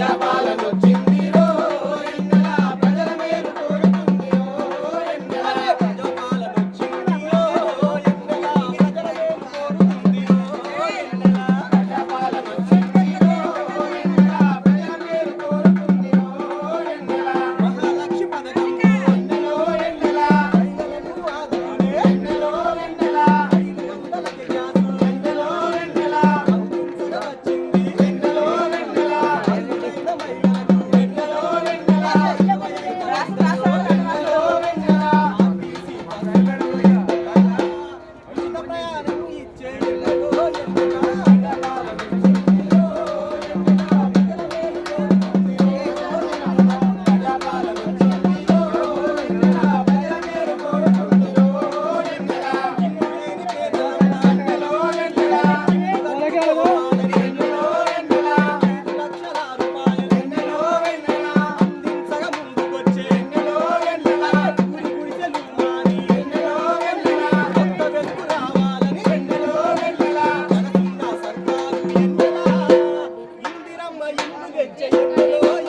Jabba. ప్రయాణం ఇచ్చేడు Chayacalo.